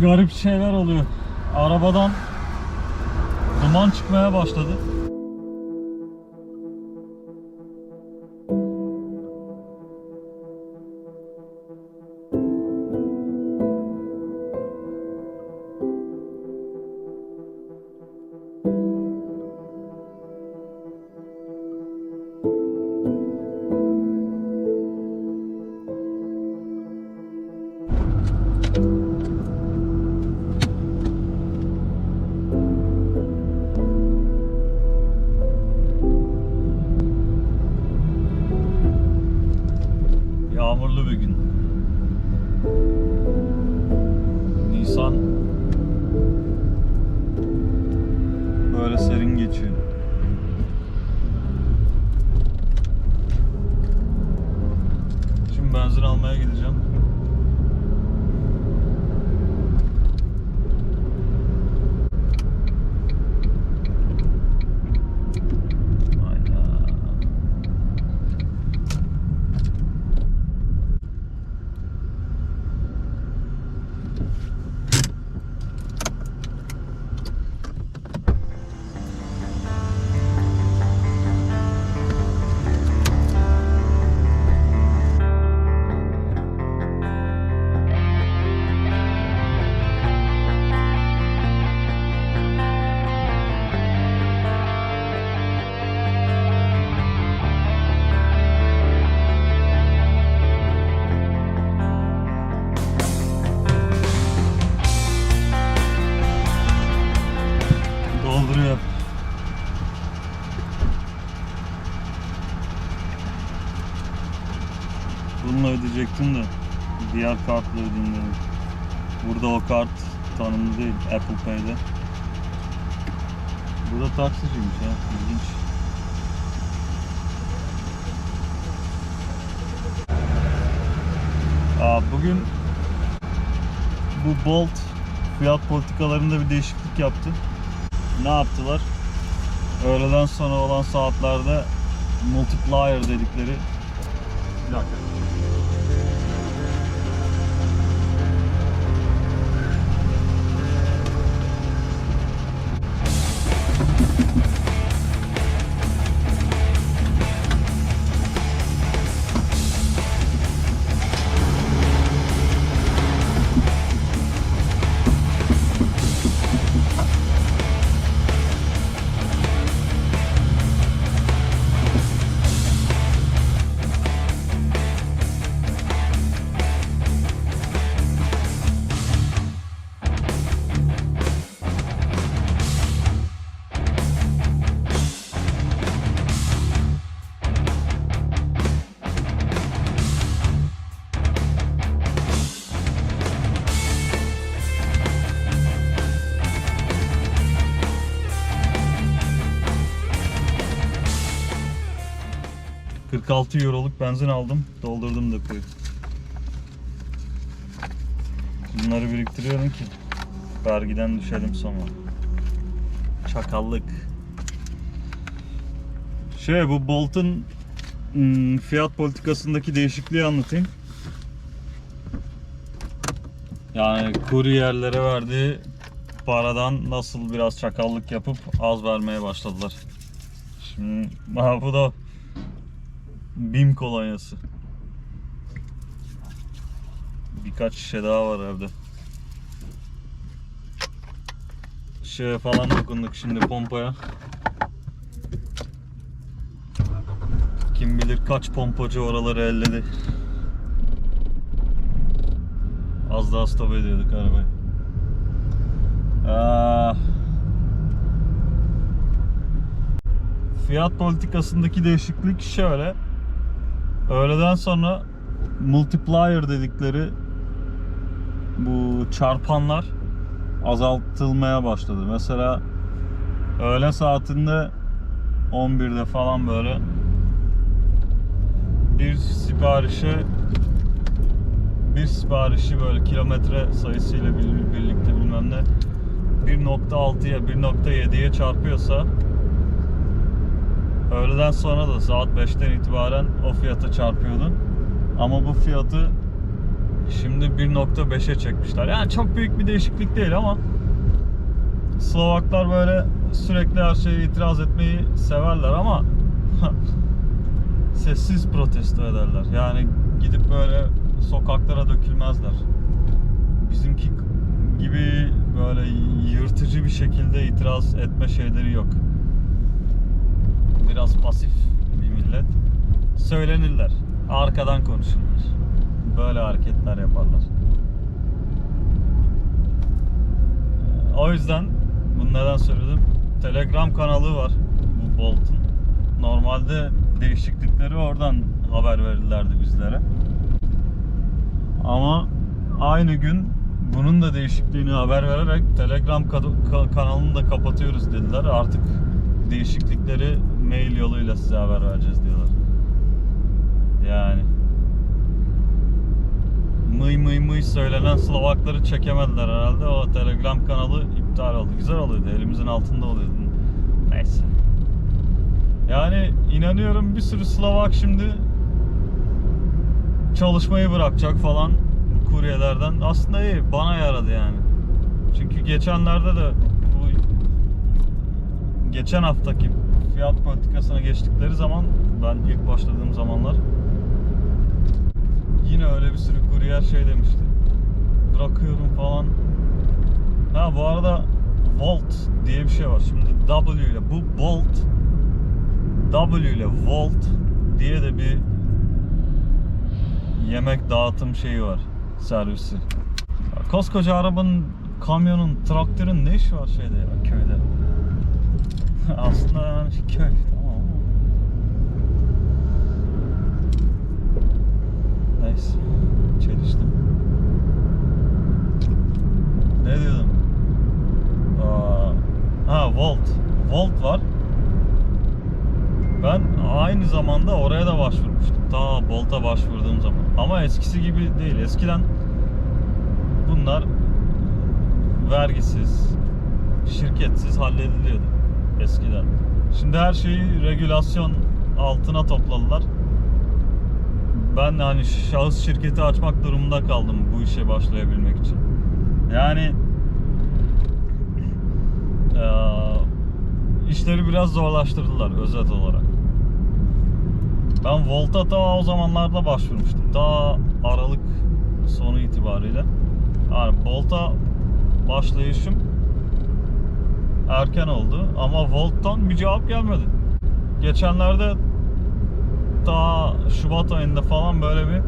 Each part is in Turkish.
garip şeyler oluyor. Arabadan duman çıkmaya başladı. schön. Ödeyecektim de diğer kartla ödeyeyim. Burada o kart tanımlı değil Apple Pay'de. Bu da taksiciymiş ha ilginç. Aa, bugün bu Bolt fiyat politikalarında bir değişiklik yaptı. Ne yaptılar? Öğleden sonra olan saatlerde multiplier dedikleri bir dakika. ...46 euroluk benzin aldım. Doldurdum depoyu. Bunları biriktiriyorum ki... ...vergiden düşelim sonra. Çakallık. Şey bu Bolt'un... hmm, ...fiyat politikasındaki değişikliği anlatayım. Yani kuryerlere verdiği paradan nasıl biraz çakallık yapıp az vermeye başladılar. Şimdi bu da BİM kolonyası. Birkaç şişe daha var evde. Şeye falan dokunduk şimdi pompaya. Kim bilir kaç pompacı oraları elledi. Az daha stop ediyorduk arabayı. Ah. Fiyat politikasındaki değişiklik şöyle. Öğleden sonra multiplier dedikleri bu çarpanlar azaltılmaya başladı. Mesela öğle saatinde 11'de falan böyle bir siparişe bir siparişi böyle kilometre sayısıyla bir- birlikte bilmem ne 1.6'ya 1.7'ye çarpıyorsa öğleden sonra da saat 5'ten itibaren o fiyata çarpıyordu. Ama bu fiyatı Şimdi 1.5'e çekmişler. Yani çok büyük bir değişiklik değil ama Slovaklar böyle sürekli her şeye itiraz etmeyi severler ama sessiz protesto ederler. Yani gidip böyle sokaklara dökülmezler. Bizimki gibi böyle yırtıcı bir şekilde itiraz etme şeyleri yok. Biraz pasif bir millet. Söylenirler. Arkadan konuşurlar. Böyle hareketler yaparlar. O yüzden bunu neden söyledim? Telegram kanalı var bu Bolt'un. Normalde değişiklikleri oradan haber verirlerdi bizlere. Ama aynı gün bunun da değişikliğini haber vererek Telegram kanalını da kapatıyoruz dediler. Artık değişiklikleri mail yoluyla size haber vereceğiz diyorlar. Yani mıy mıy mıy söylenen Slovakları çekemediler herhalde. O Telegram kanalı iptal oldu. Güzel oluyordu. Elimizin altında oluyordu. Neyse. Yani inanıyorum bir sürü Slovak şimdi çalışmayı bırakacak falan kuryelerden. Aslında iyi. Bana yaradı yani. Çünkü geçenlerde de bu geçen haftaki fiyat politikasına geçtikleri zaman ben ilk başladığım zamanlar yine öyle bir sürü kuryer şey demişti. Bırakıyorum falan. Ha bu arada Volt diye bir şey var. Şimdi W ile bu Bolt W ile Volt diye de bir yemek dağıtım şeyi var. Servisi. Koskoca arabanın, kamyonun, traktörün ne işi var şeyde ya köyde? Aslında köy tamam ama. Neyse. Çeliştim. Ne diyordum? Aa, ha Volt. Volt var. Ben aynı zamanda oraya da başvurmuştum. Ta Bolt'a başvurduğum zaman. Ama eskisi gibi değil. Eskiden bunlar vergisiz, şirketsiz hallediliyordu eskiden. Şimdi her şeyi regülasyon altına topladılar. Ben hani şahıs şirketi açmak durumunda kaldım bu işe başlayabilmek için. Yani eee, işleri biraz zorlaştırdılar özet olarak. Ben Volt'a ta o zamanlarda başvurmuştum. Ta Aralık sonu itibariyle. Yani Volt'a başlayışım erken oldu ama Volt'tan bir cevap gelmedi. Geçenlerde ta Şubat ayında falan böyle bir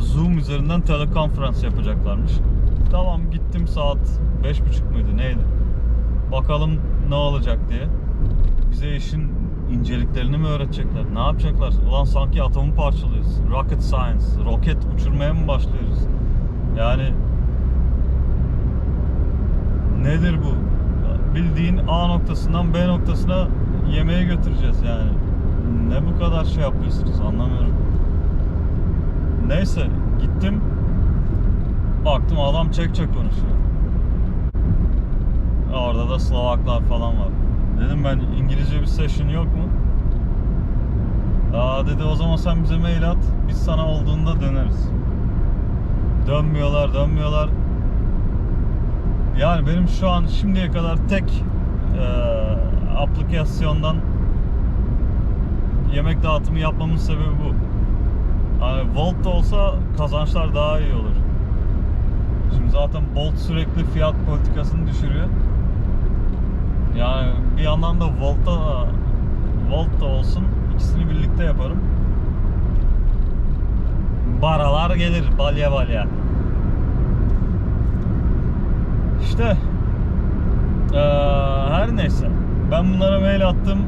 Zoom üzerinden telekonferans yapacaklarmış. Tamam gittim saat 5.30 muydu neydi? Bakalım ne olacak diye. Bize işin inceliklerini mi öğretecekler? Ne yapacaklar? Ulan sanki atomu parçalıyoruz. Rocket science. Roket uçurmaya mı başlıyoruz? Yani nedir bu? Bildiğin A noktasından B noktasına yemeğe götüreceğiz yani. Ne bu kadar şey yapıyorsunuz anlamıyorum. Neyse gittim. Baktım adam Çekçe konuşuyor. Orada da Slovaklar falan var. Dedim ben İngilizce bir session yok mu? Aa dedi o zaman sen bize mail at. Biz sana olduğunda döneriz. Dönmüyorlar, dönmüyorlar. Yani benim şu an şimdiye kadar tek e, aplikasyondan yemek dağıtımı yapmamın sebebi bu. Hani Volt da olsa kazançlar daha iyi olur. Şimdi zaten Bolt sürekli fiyat politikasını düşürüyor. Yani bir yandan da Volt'ta da Volt da olsun ikisini birlikte yaparım. Baralar gelir balya balya. İşte eee, her neyse ben bunlara mail attım.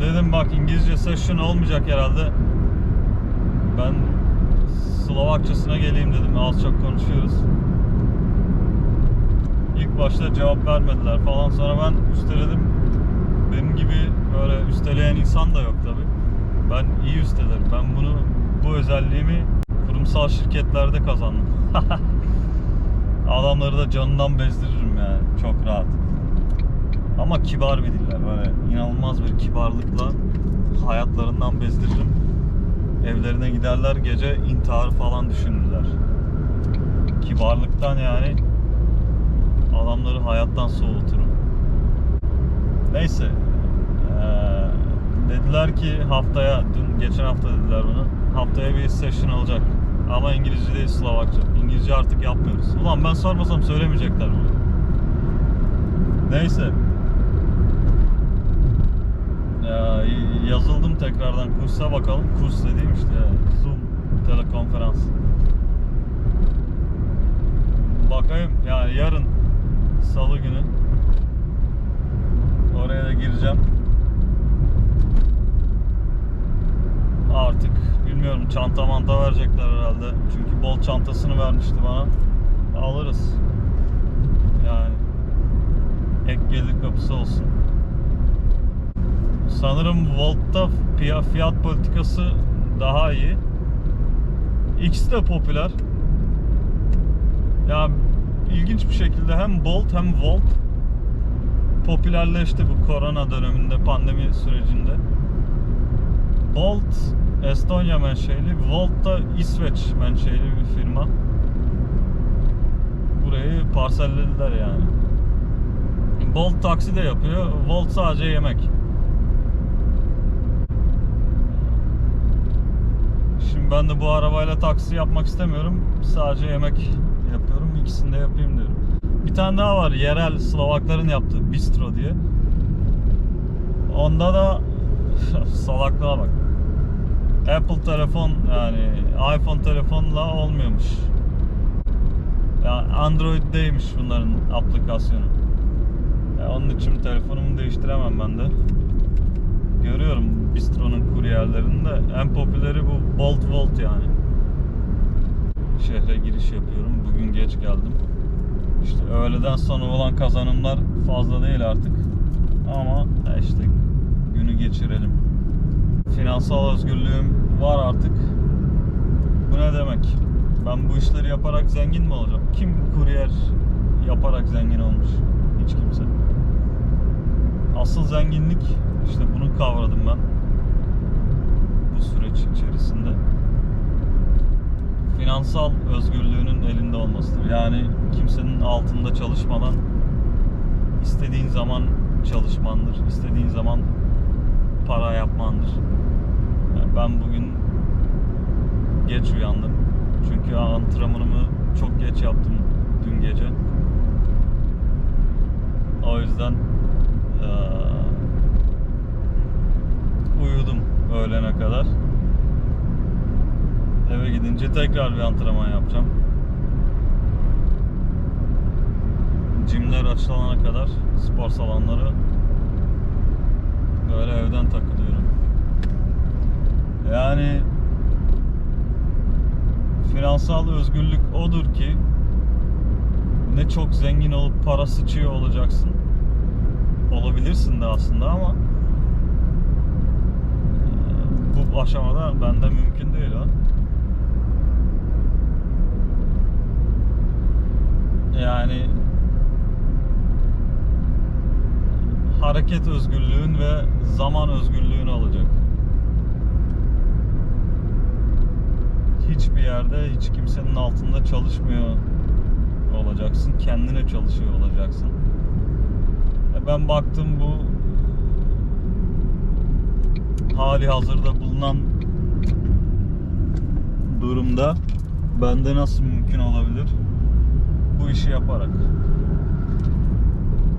Dedim bak İngilizce session olmayacak herhalde. Ben Slovakçasına geleyim dedim. Az çok konuşuyoruz. İlk başta cevap vermediler falan. Sonra ben üsteledim. Benim gibi böyle üsteleyen insan da yok tabi. Ben iyi üstelerim. Ben bunu bu özelliğimi kurumsal şirketlerde kazandım. Adamları da canından bezdiririm yani. Çok rahat. Ama kibar bir diller. Böyle inanılmaz bir kibarlıkla hayatlarından bezdiririm. Evlerine giderler gece intihar falan düşünürler. kibarlıktan yani adamları hayattan soğuturum. Neyse. Eee, dediler ki haftaya, dün geçen hafta dediler bunu. Haftaya bir session olacak. Ama İngilizce değil Slovakça. İngilizce artık yapmıyoruz. Ulan ben sormasam söylemeyecekler bunu. Neyse. Ya, yazıldım tekrardan kursa bakalım. Kurs dediğim işte Zoom telekonferans. Bakayım yani yarın salı günü oraya da gireceğim. Artık çanta manta verecekler herhalde. Çünkü bol çantasını vermişti bana. Alırız. Yani ek gelir kapısı olsun. Sanırım Volt'ta fiya- fiyat politikası daha iyi. X de popüler. Ya ilginç bir şekilde hem Bolt hem Volt popülerleşti bu korona döneminde, pandemi sürecinde. Bolt Estonya menşeli, Volt da İsveç menşeli bir firma. Burayı parsellediler yani. Bolt taksi de yapıyor, Volt sadece yemek. Şimdi ben de bu arabayla taksi yapmak istemiyorum. Sadece yemek yapıyorum. İkisini de yapayım diyorum. Bir tane daha var yerel Slovakların yaptığı Bistro diye. Onda da salaklığa bak. Apple telefon yani iPhone telefonla olmuyormuş. Ya Android'deymiş bunların aplikasyonu. Ya onun için telefonumu değiştiremem ben de. Görüyorum Bistro'nun kuryerlerinde en popüleri bu Bolt Volt yani. Şehre giriş yapıyorum. Bugün geç geldim. İşte öğleden sonra olan kazanımlar fazla değil artık. Ama işte günü geçirelim. Finansal özgürlüğüm var artık. Bu ne demek? Ben bu işleri yaparak zengin mi olacağım? Kim kuryer yaparak zengin olmuş? Hiç kimse. Asıl zenginlik işte bunu kavradım ben bu süreç içerisinde. Finansal özgürlüğünün elinde olmasıdır. Yani kimsenin altında çalışmadan istediğin zaman çalışmandır. istediğin zaman para yapmandır. Ben bugün geç uyandım. Çünkü antrenmanımı çok geç yaptım dün gece. O yüzden eee, uyudum öğlene kadar. Eve gidince tekrar bir antrenman yapacağım. Cimler açılana kadar spor salonları böyle evden takılıyorum. Yani finansal özgürlük odur ki ne çok zengin olup para sıçıyor olacaksın. Olabilirsin de aslında ama bu aşamada bende mümkün değil ha. Yani hareket özgürlüğün ve zaman özgürlüğün olacak. Hiçbir yerde hiç kimsenin altında çalışmıyor olacaksın. Kendine çalışıyor olacaksın. E Ben baktım bu hali hazırda bulunan durumda bende nasıl mümkün olabilir? Bu işi yaparak.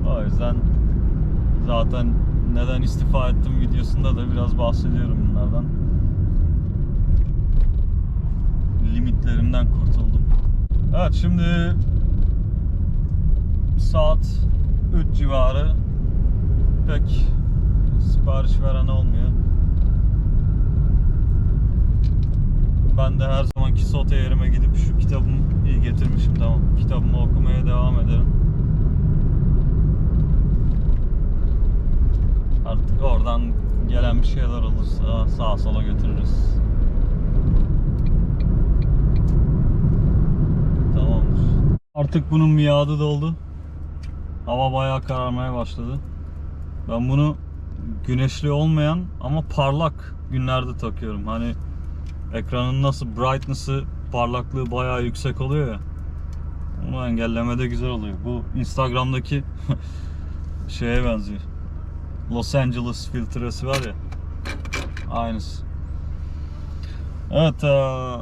O yüzden zaten neden istifa ettim videosunda da biraz bahsediyorum bunlardan. Limitlerimden kurtuldum. Evet şimdi saat 3 civarı pek sipariş veren olmuyor. Ben de her zamanki sote yerime gidip şu kitabımı iyi getirmişim tamam. Kitabımı okumaya devam ederim. Artık oradan gelen bir şeyler olursa sağa sola götürürüz. Artık bunun miadı doldu. Hava bayağı kararmaya başladı. Ben bunu güneşli olmayan ama parlak günlerde takıyorum. Hani ekranın nasıl brightness'ı parlaklığı bayağı yüksek oluyor ya. Bunu engellemede güzel oluyor. Bu Instagram'daki şeye benziyor. Los Angeles filtresi var ya. Aynısı. Evet. eee,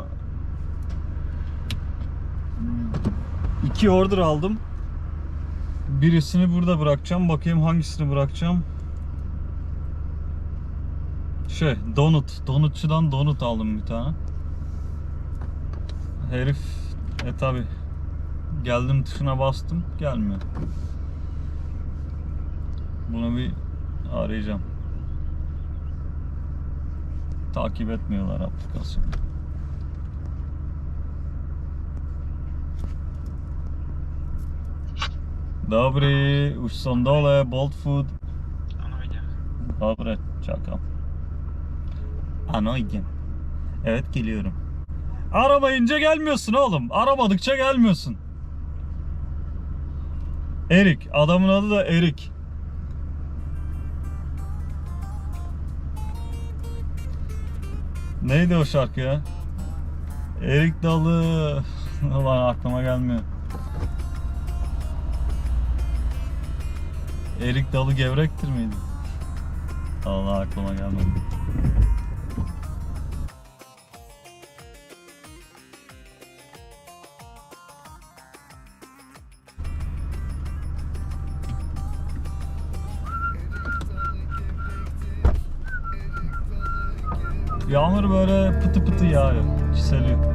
iki order aldım. Birisini burada bırakacağım. Bakayım hangisini bırakacağım. Şey, donut. Donutçudan donut aldım bir tane. Herif e tabi geldim tuşuna bastım gelmiyor. Bunu bir arayacağım. Takip etmiyorlar aplikasyonu. Dobry, już są dole, Bolt Food. Ano idzie. Dobre, çakal. Ano idim. Evet geliyorum. Aramayınca gelmiyorsun oğlum. Aramadıkça gelmiyorsun. Erik. Adamın adı da Erik. Neydi o şarkı ya? Erik Dalı. Ulan aklıma gelmiyor. Erik Dalı gevrektir miydi? Allah aklıma gelmedi. Yağmur böyle pıtı pıtı yağıyor, çiseliyor.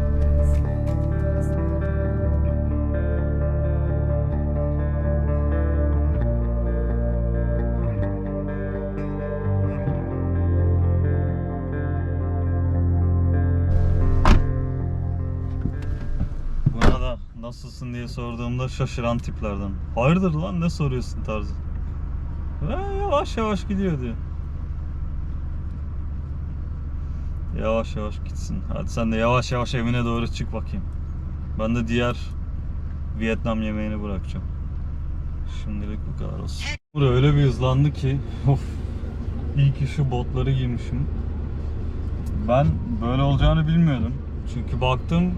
Nasılsın diye sorduğumda şaşıran tiplerden. Hayırdır lan ne soruyorsun tarzı. Ve yavaş yavaş gidiyor diyor. Yavaş yavaş gitsin. Hadi sen de yavaş yavaş evine doğru çık bakayım. Ben de diğer Vietnam yemeğini bırakacağım. Şimdilik bu kadar olsun. Buraya öyle bir hızlandı ki of. İyi ki şu botları giymişim. Ben böyle olacağını bilmiyordum. Çünkü baktım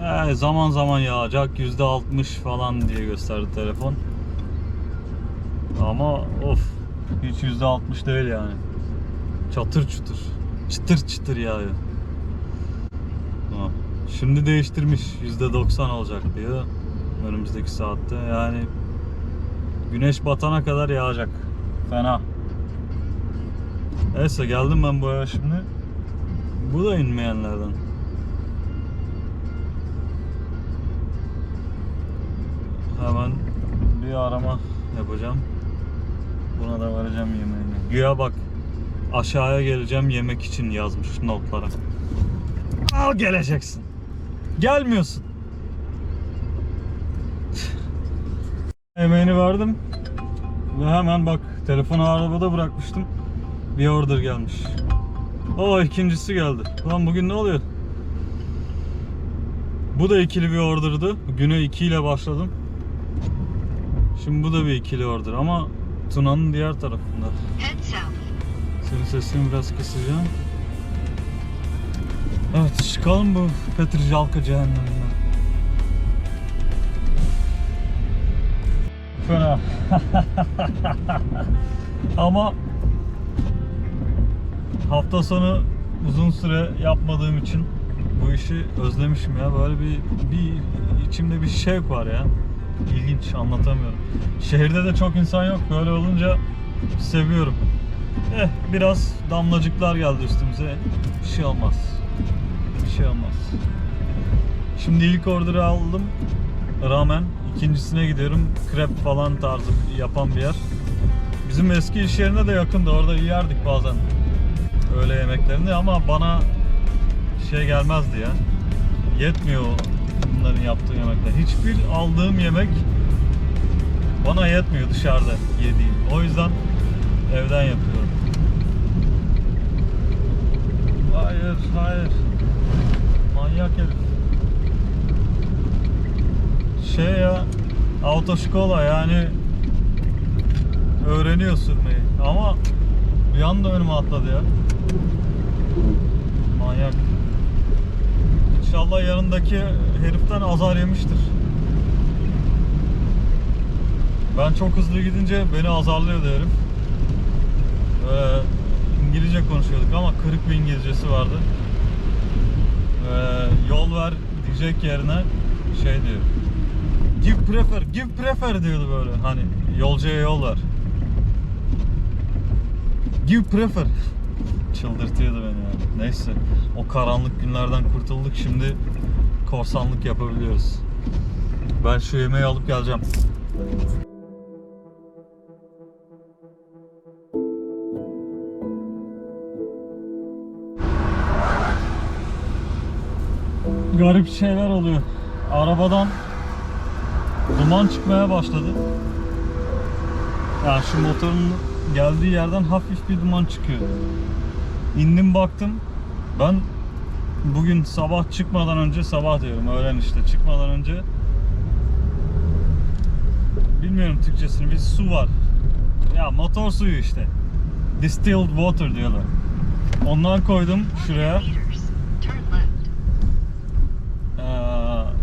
"Ee, zaman zaman yağacak %60 falan diye gösterdi telefon. Ama of hiç %60 değil yani. Çatır çutur. Çıtır çıtır yağıyor. Ha, Şimdi değiştirmiş. %90 olacak diyor. Önümüzdeki saatte. Yani güneş batana kadar yağacak. Fena. Neyse geldim ben bu eve şimdi. Bu da inmeyenlerden. Hemen bir arama yapacağım. Buna da vereceğim yemeğini. Güya bak aşağıya geleceğim yemek için yazmış notlara. Al geleceksin. Gelmiyorsun. Yemeğini verdim. Ve hemen bak telefonu arabada bırakmıştım. Bir order gelmiş. O ikincisi geldi. Lan bugün ne oluyor? Bu da ikili bir order'dı. Güne 2 ile başladım. Şimdi bu da bir ikili order ama Tuna'nın diğer tarafında. Senin sesini biraz kısacağım. Evet çıkalım bu Petrjalka cehenneminden. Fena. Ama hafta sonu uzun süre yapmadığım için bu işi özlemişim ya. Böyle bir bir içimde bir şevk var ya. İlginç anlatamıyorum. Şehirde de çok insan yok. Böyle olunca seviyorum. Eh biraz damlacıklar geldi üstümüze. Bir şey olmaz. Bir şey olmaz. Şimdi ilk order'ı aldım. Ramen. İkincisine gidiyorum. Krep falan tarzı yapan bir yer. Bizim eski iş yerine de yakındı. Orada yerdik bazen öğle yemeklerini ama bana şey gelmezdi ya. Yetmiyor bunların yaptığı yemekler. Hiçbir aldığım yemek bana yetmiyor dışarıda yediğim. O yüzden evden yapıyorum. Hayır, hayır. Manyak herif. Şey ya, autoşkola yani öğreniyor sürmeyi. Ama bir anda önüme atladı ya. Manyak. İnşallah yanındaki heriften azar yemiştir. Ben çok hızlı gidince beni azarlıyordu herif. Böyle İngilizce konuşuyorduk ama kırık bir İngilizcesi vardı. Ve yol ver diyecek yerine şey diyor. Give prefer, give prefer diyordu böyle. Hani yolcuya yol ver. Give prefer. Çıldırtıyordu beni yani. Neyse. O karanlık günlerden kurtulduk. Şimdi korsanlık yapabiliyoruz. Ben şu yemeği alıp geleceğim. Garip şeyler oluyor. Arabadan duman çıkmaya başladı. Yani şu motorun geldiği yerden hafif bir duman çıkıyor. İndim baktım. Ben bugün sabah çıkmadan önce sabah diyorum öğlen işte çıkmadan önce bilmiyorum Türkçesini bir su var. Ya motor suyu işte. Distilled water diyorlar. Ondan koydum şuraya. Ee,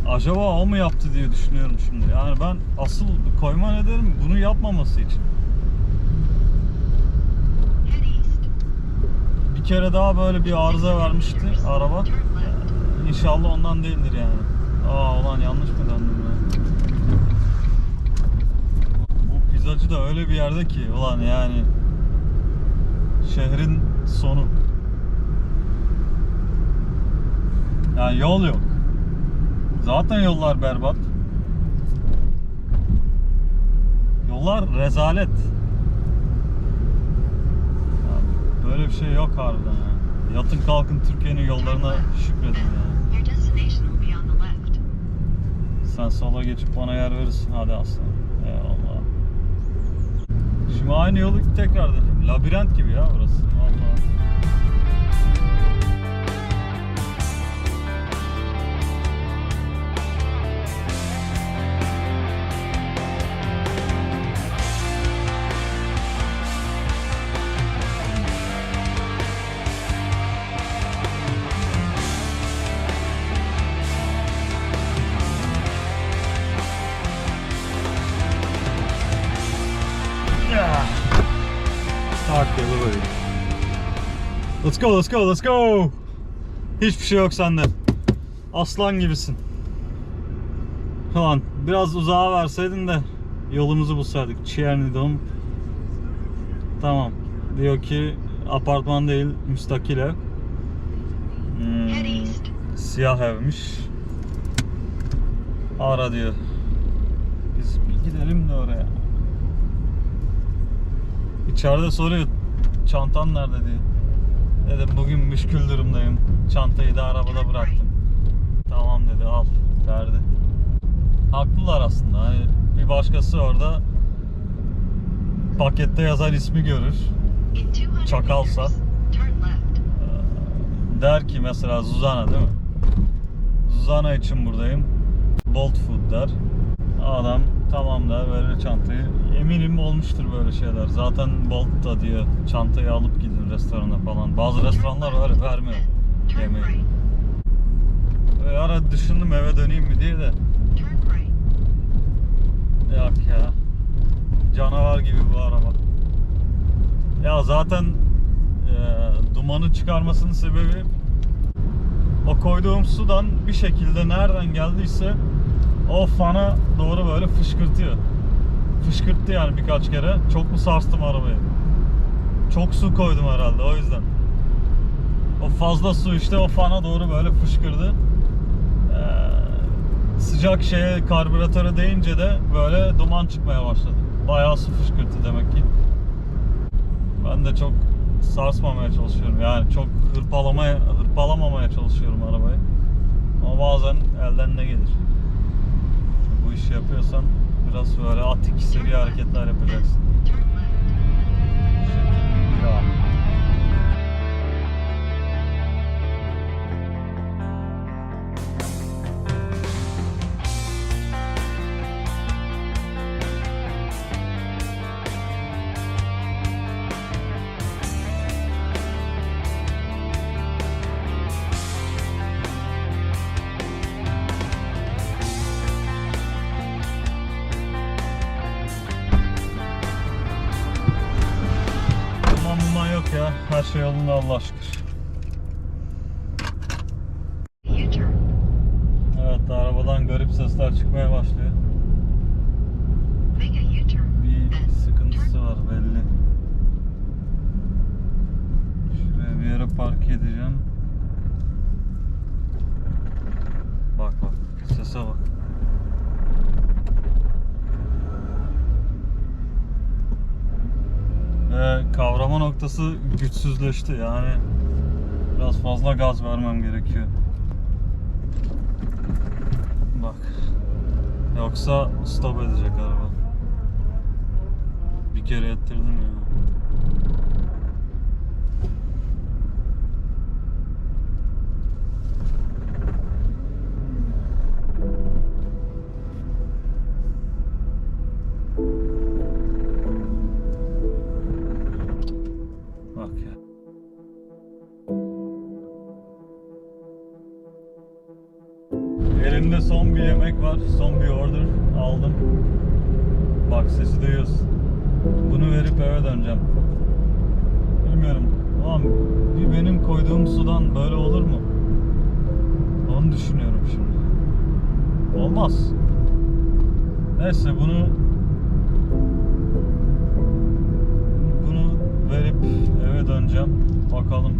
acaba o mu yaptı diye düşünüyorum şimdi. Yani ben asıl koyma nedenim bunu yapmaması için. Kere daha böyle bir arıza vermişti araba. İnşallah ondan değildir yani. Aa ulan yanlış mı döndüm ya? Bu pizzacı da öyle bir yerde ki ulan yani şehrin sonu. Yani yol yok. Zaten yollar berbat. Yollar rezalet. Yani böyle bir şey yok harbiden ya. Yatın kalkın Türkiye'nin yollarına şükredin ya. Sen sola geçip bana yer verirsin hadi aslanım. Eyvallah. Şimdi aynı yolu tekrar dedim. Labirent gibi ya burası. Vallahi. Let's go, let's go, let's go. Hiçbir şey yok sende. Aslan gibisin. Ulan biraz uzağa verseydin de yolumuzu bulsaydık. Çiğernidom. Tamam. Diyor ki apartman değil müstakil ev. Hmm, siyah evmiş. Ara diyor. Biz bir gidelim de oraya. İçeride soruyor çantan nerede diye. Dedim bugün müşkül durumdayım. Çantayı da arabada bıraktım. Tamam dedi al verdi. Haklılar aslında. Hani bir başkası orada pakette yazan ismi görür. In 200 Çakalsa. left. Der ki mesela Zuzana değil mi? Zuzana için buradayım. Bolt Food der. Adam tamam der verir çantayı. Eminim olmuştur böyle şeyler. Zaten Bolt da diyor çantayı alıp gidin restorana falan. Bazı restoranlar var vermiyor yemeği. Ve ara düşündüm eve döneyim mi diye de yok ya. Canavar gibi bu araba. Ya zaten e, dumanı çıkarmasının sebebi o koyduğum sudan bir şekilde nereden geldiyse o fana doğru böyle fışkırtıyor. Fışkırttı yani birkaç kere. Çok mu sarstım arabayı? Çok su koydum herhalde o yüzden. O fazla su işte o fana doğru böyle fışkırdı. Ee, sıcak şeye karbüratöre değince de böyle duman çıkmaya başladı. Bayağı su fışkırttı demek ki. Ben de çok sarsmamaya çalışıyorum. Yani çok hırpalamaya, hırpalamamaya çalışıyorum arabayı. Ama bazen elden ne gelir. Bu işi yapıyorsan biraz böyle atik seri hareketler yapacaksın. Yolunda Allah şükür. U-turn. Evet arabadan garip sesler çıkmaya başlıyor. Make a U-turn. Bir Then sıkıntısı turn var belli. Şuraya bir yere park edeceğim. Bak bak sese bak. Ve noktası güçsüzleşti yani biraz fazla gaz vermem gerekiyor. Bak. Yoksa stop edecek araba. Bir kere ettirdim ya. Olmaz. Neyse bunu bunu verip eve döneceğim. Bakalım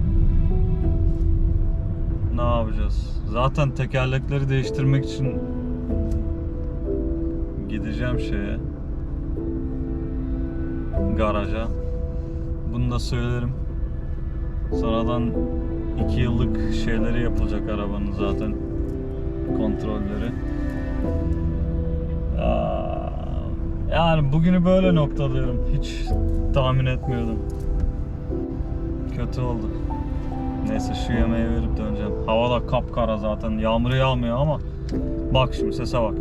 ne yapacağız? Zaten tekerlekleri değiştirmek için gideceğim şeye garaja. Bunu da söylerim. Sonradan 2 yıllık şeyleri yapılacak arabanın zaten kontrolleri. Yani bugünü böyle noktalıyorum. Hiç tahmin etmiyordum. Kötü oldu. Neyse şu yemeği verip döneceğim. Hava da kapkara zaten. Yağmur yağmıyor ama bak şimdi sese bak.